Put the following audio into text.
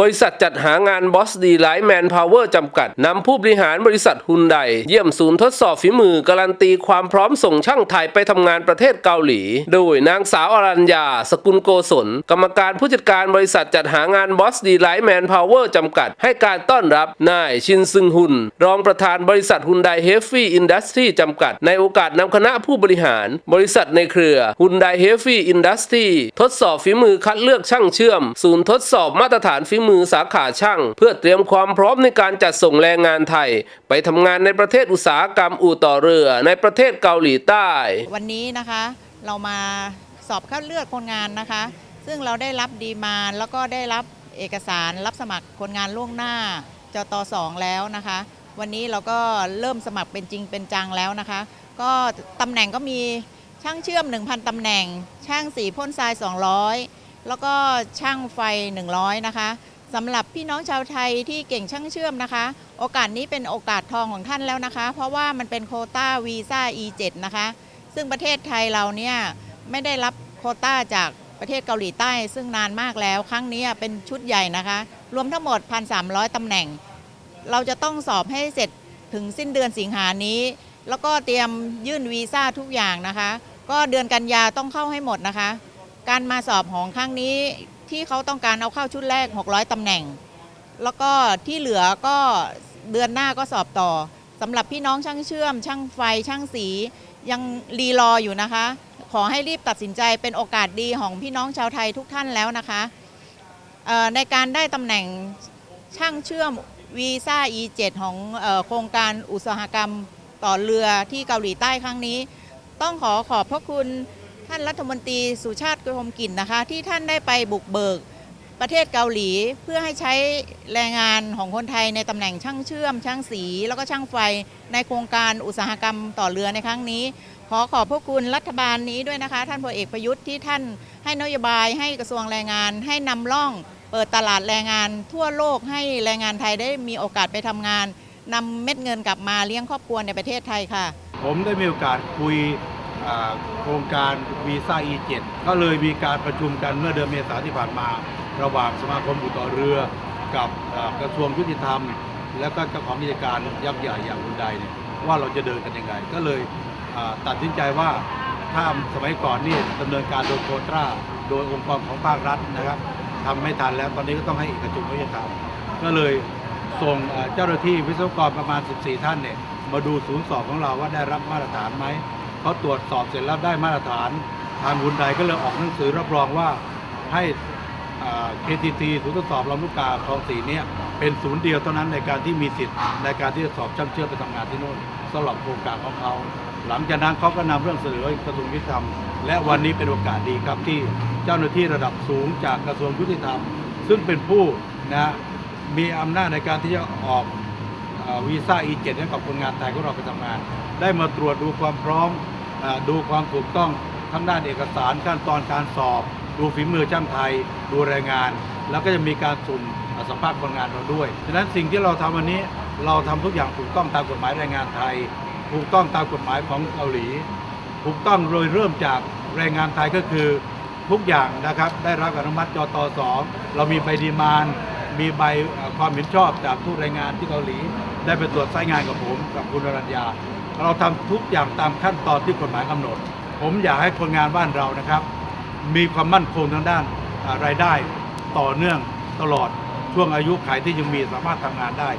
บริษัทจัดหางานบอสดีไลท์แมนพาวเวอร์จำกัด นำผู้บริหารบริษัทฮุนไดเยี่ยมศูนย์ทดสอบฝีมือ การันตีความพร้อมส่งช่างไทยไปทำงานประเทศเกาหลี โดยนางสาวอรัญญา สกุลโกศล กรรมการผู้จัดการบริษัทจัดหางานบอสดีไลท์แมนพาวเวอร์จำกัด ให้การต้อนรับนายชินซึงฮุน รองประธานบริษัทฮุนไดเฮฟฟี่อินดัสทรีจำกัด ในโอกาสนำคณะผู้บริหาร บริษัทในเครือฮุนไดเฮฟฟี่อินดัสทรีทดสอบฝีมือคัดเลือกช่างเชื่อม ศูนย์ทดสอบมาตรฐานฝีมือสาขาช่าง เพื่อเตรียมความพร้อมในการจัดส่งแรงงานไทย ไปทำงานในประเทศอุตสาหกรรมอู่ต่อเรือในประเทศเกาหลีใต้ วันนี้นะคะ เรามาสอบคัดเลือกคนงานนะคะ ซึ่งเราได้รับดีมานแล้วก็ได้รับเอกสารรับสมัครคนงานล่วงหน้าจตสองแล้วนะคะ วันนี้เราก็เริ่มสมัครเป็นจริงเป็นจังแล้วนะคะ ก็ตำแหน่งก็มีช่างเชื่อม 1,000ตำแหน่ง ช่างสีพ่นทราย 200 แล้วก็ช่างไฟ 100 นะคะ สำหรับพี่น้องชาวไทยที่เก่งช่างเชื่อมนะคะ โอกาสนี้เป็นโอกาสทองของท่านแล้วนะคะ เพราะว่ามันเป็นโคต้าวีซ่า E7 นะคะ ซึ่งประเทศไทยเราเนี่ยไม่ได้รับโคต้าจากประเทศเกาหลีใต้ ซึ่งนานมากแล้ว ครั้งนี้เป็นชุดใหญ่นะคะ รวมทั้งหมด 1,300 ตำแหน่ง เราจะต้องสอบให้เสร็จถึงสิ้นเดือนสิงหานี้ แล้วก็เตรียมยื่นวีซ่าทุกอย่างนะคะ ก็เดือนกันยาต้องเข้าให้หมดนะคะ การมาสอบของครั้งนี้ ที่เขาต้องการเอาเข้าชุดแรก 600 ตำแหน่ง แล้วก็ที่เหลือก็เดือนหน้าก็สอบต่อสำหรับพี่น้องช่างเชื่อม ช่างไฟช่างสี ยังรีรออยู่นะคะ ขอให้รีบตัดสินใจเป็นโอกาสดีของพี่น้องชาวไทยทุกท่านแล้วนะคะในการได้ตำแหน่งช่างเชื่อมวีซ่า E7 ของโครงการอุตสาหกรรมต่อเรือที่เกาหลีใต้ครั้งนี้ ต้องขอขอบพระคุณ ท่านรัฐมนตรีสุชาติกรมกิจนะคะ ที่ท่านได้ไปบุกเบิกประเทศเกาหลี เพื่อให้ใช้แรงงานของคนไทยในตำแหน่งช่างเชื่อม ช่างสี แล้วก็ช่างไฟในโครงการอุตสาหกรรมต่อเรือในครั้งนี้ ขอขอบพระคุณรัฐบาลนี้ด้วยนะคะ ท่านพลเอกประยุทธ์ที่ท่านให้นโยบายให้กระทรวงแรงงาน ให้นำร่อง เปิดตลาดแรงงานทั่วโลกให้แรงงานไทยได้มีโอกาสไปทำงานนำเม็ดเงินกลับมาเลี้ยงครอบครัวในประเทศไทยค่ะ ผมได้มีโอกาสคุย โครงการวีซ่า E7 ก็เลยมีการประชุมกันเมื่อเดือนเมษาที่ผ่านมา ระหว่างสมาคมอู่ต่อเรือ กับกระทรวงยุติธรรม แล้วก็เจ้าของกิจการยักษ์ใหญ่อย่างคุณใดเนี่ยว่าเราจะเดินกันยังไง ก็เลยตัดสินใจว่าถ้าสมัยก่อนนี่ดำเนินการโดยโคตราโดยองค์กรของภาครัฐนะครับทำไม่ทันแล้วตอนนี้ก็ต้องให้เอกชนเขาจะทำก็เลยส่งเอ่อเจ้าหน้าที่วิศวกรประมาณ 14 ท่านเนี่ยมาดูศูนย์สอบของเราว่าได้รับมาตรฐานไหม เขาตรวจสอบเสร็จแล้วได้มาตรฐาน ทางคุณใดก็เลยออกหนังสือรับรองว่าให้อ่า KTT ศูนย์ทดสอบลำลูกกาคลองสีเนี่ยเป็นศูนย์เดียวเท่านั้นในการที่มีสิทธิ์ในการที่จะสอบช่างเชื่อมไปทำงานที่โน่นสำหรับโครงการของเขา หลังจากนั้นเขาก็นำเรื่องเสนอกระทรวงยุติธรรม และวันนี้เป็นโอกาสดีครับที่เจ้าหน้าที่ระดับสูงจากกระทรวงยุติธรรม ซึ่งเป็นผู้นะมีอำนาจในการที่จะออก วีซ่า E7 ให้กับคนงานไทยของเราไปทำงาน ได้มาตรวจดูความพร้อมดูความถูกต้องทั้งด้านเอกสารขั้นตอนการสอบ ดูฝีมือช่างไทย ดูแรงงาน แล้วก็จะมีการสุ่มสัมภาษณ์คนงานเราด้วยฉะนั้นสิ่งที่เราทำวันนี้เราทำทุกอย่างถูกต้องตามกฎหมายแรงงานไทย ถูกต้องตามกฎหมายของเกาหลี ถูกต้องโดยเริ่มจากแรงงานไทยก็คือทุกอย่างนะครับได้รับอนุมัติจตสองเรามีใบดีมานมีใบความเห็นชอบจากผู้แรงงานที่เกาหลี ได้ไปตรวจสายงานกับผมกับคุณรัญญา เราทำทุกอย่างตามขั้นตอนที่กฎหมายกำหนด ผมอยากให้คนงานบ้านเรานะครับ มีความมั่นคงทางด้านรายได้ต่อเนื่องตลอดช่วงอายุขัยที่ยังมีสามารถทำงานได้